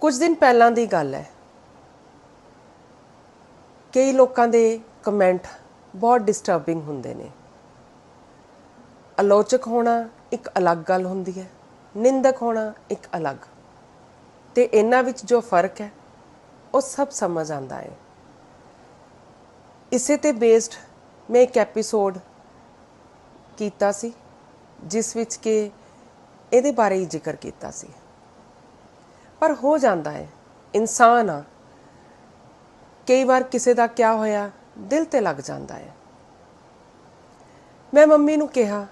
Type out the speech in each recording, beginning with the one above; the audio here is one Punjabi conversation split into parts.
ਕੁਝ ਦਿਨ ਪਹਿਲਾਂ ਦੀ ਗੱਲ ਹੈ। ਕਈ ਲੋਕਾਂ ਦੇ ਕਮੈਂਟ ਬਹੁਤ ਡਿਸਟਰਬਿੰਗ ਹੁੰਦੇ ਨੇ। ਆਲੋਚਕ ਹੋਣਾ ਇੱਕ ਅਲੱਗ ਗੱਲ ਹੁੰਦੀ ਹੈ, ਨਿੰਦਕ ਹੋਣਾ ਇੱਕ ਅਲੱਗ। ਤੇ ਇਹਨਾਂ ਵਿੱਚ ਜੋ ਫ਼ਰਕ ਹੈ, ਉਹ ਸਭ ਸਮਝ ਆਉਂਦਾ ਹੈ। ਇਸੇ ਤੇ ਬੇਸਡ ਮੈਂ ਇੱਕ ਐਪੀਸੋਡ ਕੀਤਾ ਸੀ, ਜਿਸ ਵਿੱਚ ਕਿ ਇਹਦੇ ਬਾਰੇ ਹੀ ਜ਼ਿਕਰ ਕੀਤਾ ਸੀ। ਪਰ ਹੋ ਜਾਂਦਾ ਹੈ। ਇਨਸਾਨ ਆ। ਕਈ ਵਾਰ ਕਿਸੇ ਦਾ ਕਿਆ ਹੋਇਆ, ਦਿਲ ਤੇ ਲੱਗ ਜਾਂਦਾ ਹੈ। ਮੈਂ ਮੰਮੀ ਨੂੰ ਕਿਹਾ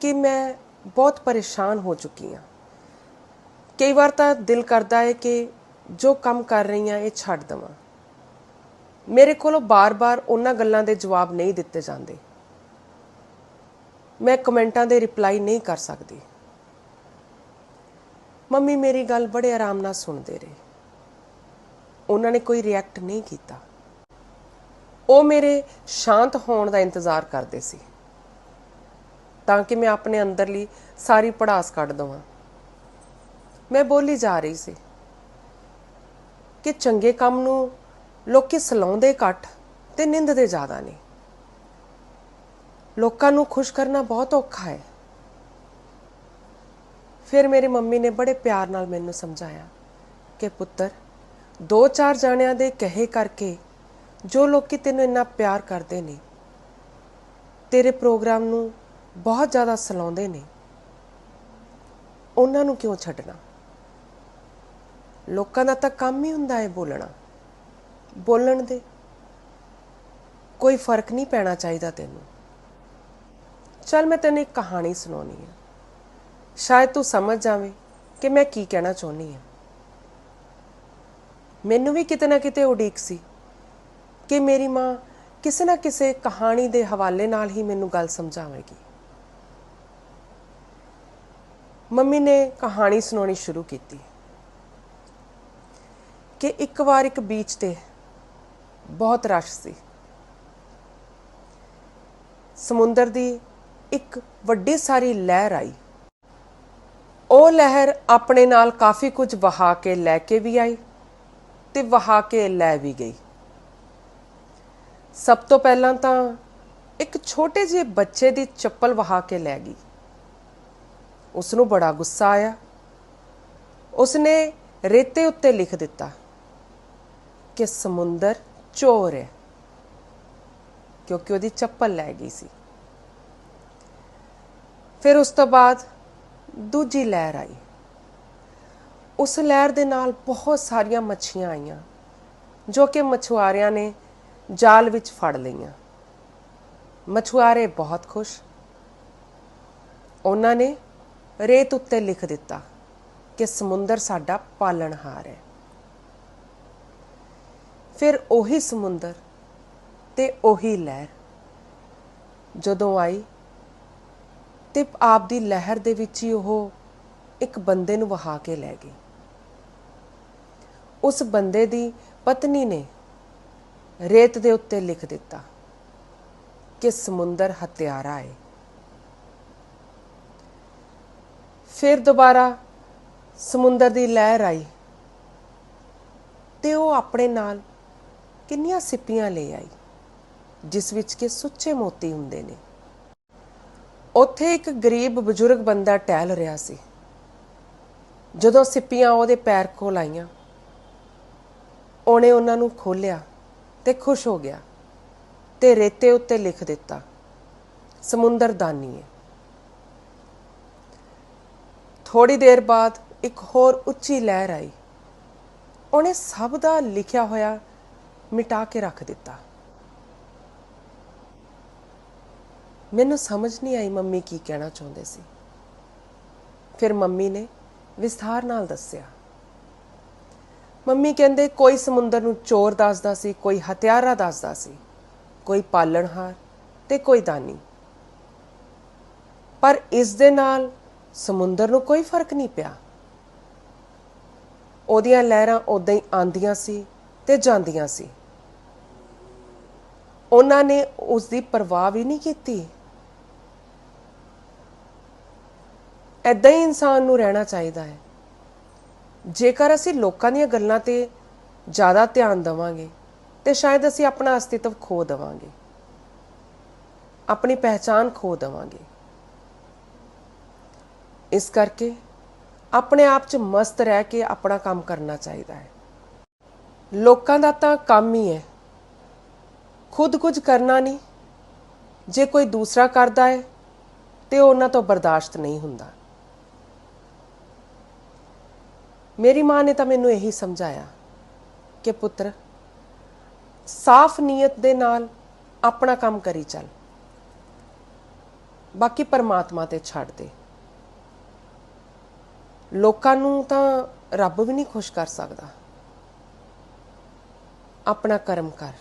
ਕਿ ਮੈਂ ਬਹੁਤ ਪਰੇਸ਼ਾਨ ਹੋ ਚੁੱਕੀ ਹਾਂ। ਕਈ ਵਾਰ ਤਾਂ ਦਿਲ ਕਰਦਾ ਹੈ ਕਿ ਜੋ ਕੰਮ ਕਰ ਰਹੀ ਹਾਂ, ਇਹ ਛੱਡ ਦਵਾਂ। ਮੇਰੇ ਕੋਲੋਂ ਬਾਰ-ਬਾਰ ਉਹਨਾਂ ਗੱਲਾਂ ਦੇ ਜਵਾਬ ਨਹੀਂ ਦਿੱਤੇ ਜਾਂਦੇ। ਮੈਂ ਕਮੈਂਟਾਂ ਦੇ ਰਿਪਲਾਈ ਨਹੀਂ ਕਰ ਸਕਦੀ। ਮੰਮੀ ਮੇਰੀ ਗੱਲ ਬੜੇ ਆਰਾਮ ਨਾਲ ਸੁਣਦੇ ਰਹੇ। ਉਹਨਾਂ ਨੇ ਕੋਈ ਰਿਐਕਟ ਨਹੀਂ ਕੀਤਾ। ਉਹ ਮੇਰੇ ਸ਼ਾਂਤ ਹੋਣ ਦਾ ਇੰਤਜ਼ਾਰ ਕਰਦੇ ਸੀ। ਤਾਂ ਕਿ ਮੈਂ ਆਪਣੇ ਅੰਦਰਲੀ ਸਾਰੀ ਪੜਾਸ ਕੱਢ ਦਵਾਂ। ਮੈਂ ਬੋਲੀ ਜਾ ਰਹੀ ਸੀ ਕਿ ਚੰਗੇ ਕੰਮ ਨੂੰ ਲੋਕੀ ਸਲਾਉਂਦੇ ਘੱਟ ਤੇ ਨਿੰਦਦੇ ਜ਼ਿਆਦਾ ਨੇ। ਲੋਕਾਂ ਨੂੰ ਖੁਸ਼ ਕਰਨਾ ਬਹੁਤ ਔਖਾ ਹੈ। ਫਿਰ ਮੇਰੀ ਮੰਮੀ ਨੇ ਬੜੇ ਪਿਆਰ ਨਾਲ ਮੈਨੂੰ ਸਮਝਾਇਆ ਕਿ ਪੁੱਤਰ, ਦੋ ਚਾਰ ਜਾਣਿਆਂ ਦੇ ਕਹੇ ਕਰਕੇ ਜੋ ਲੋਕੀ ਤੈਨੂੰ ਇੰਨਾ ਪਿਆਰ ਕਰਦੇ ਨੇ, ਤੇਰੇ ਪ੍ਰੋਗਰਾਮ ਨੂੰ ਬਹੁਤ ਜ਼ਿਆਦਾ ਸਲਾਉਂਦੇ ਨੇ, ਉਹਨਾਂ ਨੂੰ ਕਿਉਂ ਛੱਡਣਾ? ਲੋਕਾਂ ਦਾ ਤਾਂ ਕੰਮ ਹੀ ਹੁੰਦਾ ਹੈ ਬੋਲਣਾ। ਬੋਲਣ ਦੇ ਕੋਈ ਫ਼ਰਕ ਨਹੀਂ ਪੈਣਾ ਚਾਹੀਦਾ ਤੈਨੂੰ। ਚਲ ਮੈਂ ਤੈਨੂੰ ਇੱਕ ਕਹਾਣੀ ਸੁਣਾਉਣੀ ਹੈ। ਸ਼ਾਇਦ ਤੂੰ ਸਮਝ ਜਾਵੇਂ ਕਿ ਮੈਂ ਕੀ ਕਹਿਣਾ ਚਾਹੁੰਦੀ ਹਾਂ। ਮੈਨੂੰ ਵੀ ਕਿਤੇ ਨਾ ਕਿਤੇ ਉਡੀਕ ਸੀ ਕਿ ਮੇਰੀ ਮਾਂ ਕਿਸੇ ਨਾ ਕਿਸੇ ਕਹਾਣੀ ਦੇ ਹਵਾਲੇ ਨਾਲ ਹੀ ਮੈਨੂੰ ਗੱਲ ਸਮਝਾਵੇਗੀ। ਮੰਮੀ ਨੇ ਕਹਾਣੀ ਸੁਣਾਉਣੀ ਸ਼ੁਰੂ ਕੀਤੀ ਕਿ ਇੱਕ ਵਾਰ ਇੱਕ ਬੀਚ ਤੇ ਬਹੁਤ ਰਸ਼ ਸੀ। ਸਮੁੰਦਰ ਦੀ ਇੱਕ ਵੱਡੀ ਸਾਰੀ ਲਹਿਰ ਆਈ। ਉਹ ਲਹਿਰ ਆਪਣੇ ਨਾਲ ਕਾਫੀ ਕੁਝ ਵਹਾ ਕੇ ਲੈ ਕੇ ਵੀ ਆਈ ਤੇ ਵਹਾ ਕੇ ਲੈ ਵੀ ਗਈ। ਸਭ ਤੋਂ ਪਹਿਲਾਂ ਤਾਂ ਇੱਕ ਛੋਟੇ ਜਿਹੇ ਬੱਚੇ ਦੀ ਚੱਪਲ ਵਹਾ ਕੇ ਲੈ ਗਈ। ਉਸ ਨੂੰ ਬੜਾ ਗੁੱਸਾ ਆਇਆ। ਉਸਨੇ ਰੇਤੇ ਉੱਤੇ ਲਿਖ ਦਿੱਤਾ ਕਿ ਸਮੁੰਦਰ ਚੋਰ ਹੈ, ਕਿਉਂਕਿ ਉਹਦੀ ਚੱਪਲ ਲੈ ਗਈ ਸੀ। ਫਿਰ ਉਸ ਤੋਂ ਬਾਅਦ ਦੂਜੀ ਲਹਿਰ ਆਈ। ਉਸ ਲਹਿਰ ਦੇ ਨਾਲ ਬਹੁਤ ਸਾਰੀਆਂ ਮੱਛੀਆਂ ਆਈਆਂ, ਜੋ ਕਿ ਮਛੁਆਰਿਆਂ ਨੇ ਜਾਲ ਵਿੱਚ ਫੜ ਲਈਆਂ। ਮਛੁਆਰੇ ਬਹੁਤ ਖੁਸ਼। ਉਹਨਾਂ ਨੇ ਰੇਤ ਉੱਤੇ ਲਿਖ ਦਿੱਤਾ ਕਿ ਸਮੁੰਦਰ ਸਾਡਾ ਪਾਲਣਹਾਰ ਹੈ। ਫਿਰ ਉਹੀ ਸਮੁੰਦਰ ਤੇ ਉਹੀ ਲਹਿਰ ਜਦੋਂ ਆਈ ਤੇ ਆਪ ਦੀ ਲਹਿਰ ਦੇ ਵਿੱਚ ਹੀ ਉਹ ਇੱਕ ਬੰਦੇ ਨੂੰ ਵਹਾ ਕੇ ਲੈ ਗਈ। ਉਸ ਬੰਦੇ ਦੀ ਪਤਨੀ ਨੇ ਰੇਤ ਦੇ ਉੱਤੇ ਲਿਖ ਦਿੱਤਾ ਕਿ ਸਮੁੰਦਰ ਹਤਿਆਰਾ ਹੈ ਫਿਰ ਦੁਬਾਰਾ ਸਮੁੰਦਰ ਦੀ ਲਹਿਰ ਆਈ ਤੇ ਉਹ ਆਪਣੇ ਨਾਲ ਕਿੰਨੀਆਂ ਸਿੱਪੀਆਂ ਲੈ ਆਈ, ਜਿਸ ਵਿੱਚ ਕਿ ਸੁੱਚੇ ਮੋਤੀ ਹੁੰਦੇ ਨੇ। ਉੱਥੇ ਇੱਕ ਗਰੀਬ ਬਜ਼ੁਰਗ ਬੰਦਾ ਟਹਿਲ ਰਿਹਾ ਸੀ। ਜਦੋਂ ਸਿੱਪੀਆਂ ਉਹਦੇ ਪੈਰ ਕੋਲ ਆਈਆਂ, ਉਹਨੇ ਉਹਨਾਂ ਨੂੰ ਖੋਲਿਆ ਤੇ ਖੁਸ਼ ਹੋ ਗਿਆ ਤੇ ਰੇਤੇ ਉੱਤੇ ਲਿਖ ਦਿੱਤਾ, ਸਮੁੰਦਰ ਦਾਨੀ ਹੈ ਥੋੜੀ ਦੇਰ ਬਾਅਦ ਇੱਕ ਹੋਰ ਉੱਚੀ ਲਹਿਰ ਆਈ। ਉਹਨੇ ਸਭ ਦਾ ਲਿਖਿਆ ਹੋਇਆ ਮਿਟਾ ਕੇ ਰੱਖ ਦਿੱਤਾ। ਮੈਨੂੰ ਸਮਝ ਨਹੀਂ ਆਈ ਮੰਮੀ ਕੀ ਕਹਿਣਾ ਚਾਹੁੰਦੇ ਸੀ। ਫਿਰ ਮੰਮੀ ਨੇ ਵਿਸਥਾਰ ਨਾਲ ਦੱਸਿਆ। ਮੰਮੀ ਕਹਿੰਦੇ, ਕੋਈ ਸਮੁੰਦਰ ਨੂੰ ਚੋਰ ਦੱਸਦਾ ਸੀ, ਕੋਈ ਹਥਿਆਰਾ ਦੱਸਦਾ ਸੀ, ਕੋਈ ਪਾਲਣਹਾਰ ਤੇ ਕੋਈ ਦਾਨੀ। ਪਰ ਇਸ ਦੇ ਨਾਲ ਸਮੁੰਦਰ ਨੂੰ ਕੋਈ ਫ਼ਰਕ ਨਹੀਂ ਪਿਆ। ਉਹਦੀਆਂ ਲਹਿਰਾਂ ਉਦਾਂ ਹੀ ਆਂਦੀਆਂ ਸੀ ਤੇ ਜਾਂਦੀਆਂ ਸੀ। ਉਹਨਾਂ ਨੇ ਉਸ ਦੀ ਪਰਵਾਹ ਵੀ ਨਹੀਂ ਕੀਤੀ। ਐਦਾਂ ਹੀ ਇਨਸਾਨ ਨੂੰ ਰਹਿਣਾ ਚਾਹੀਦਾ ਹੈ। ਜੇਕਰ ਅਸੀਂ ਲੋਕਾਂ ਦੀਆਂ ਗੱਲਾਂ ਤੇ ਜ਼ਿਆਦਾ ਧਿਆਨ ਦੇਵਾਂਗੇ, ਤੇ ਸ਼ਾਇਦ ਅਸੀਂ ਆਪਣਾ ਅਸਤਿਤਵ ਖੋ ਦੇਵਾਂਗੇ। ਆਪਣੀ ਪਹਿਚਾਨ ਖੋ ਦੇਵਾਂਗੇ। ਇਸ ਕਰਕੇ ਆਪਣੇ ਆਪ 'ਚ ਮਸਤ ਰਹਿ ਕੇ ਆਪਣਾ ਕੰਮ ਕਰਨਾ ਚਾਹੀਦਾ ਹੈ। ਲੋਕਾਂ ਦਾ ਤਾਂ ਕੰਮ ਹੀ ਹੈ। ਖੁਦ ਕੁਝ ਕਰਨਾ ਨਹੀਂ। ਜੇ ਕੋਈ ਦੂਸਰਾ ਕਰਦਾ ਹੈ, ਤੇ ਉਹਨਾਂ ਤੋਂ ਬਰਦਾਸ਼ਤ ਨਹੀਂ ਹੁੰਦਾ। ਮੇਰੀ ਮਾਂ ਨੇ ਤਾਂ ਮੈਨੂੰ ਇਹੀ ਸਮਝਾਇਆ ਕਿ ਪੁੱਤਰ, ਸਾਫ਼ ਨੀਅਤ ਦੇ ਨਾਲ ਆਪਣਾ ਕੰਮ ਕਰੀ ਚੱਲ। ਬਾਕੀ ਪਰਮਾਤਮਾ ਤੇ ਛੱਡ ਦੇ। ਲੋਕਾਂ ਨੂੰ ਤਾਂ ਰੱਬ ਵੀ ਨਹੀਂ ਖੁਸ਼ ਕਰ ਸਕਦਾ। ਆਪਣਾ ਕਰਮ ਕਰ।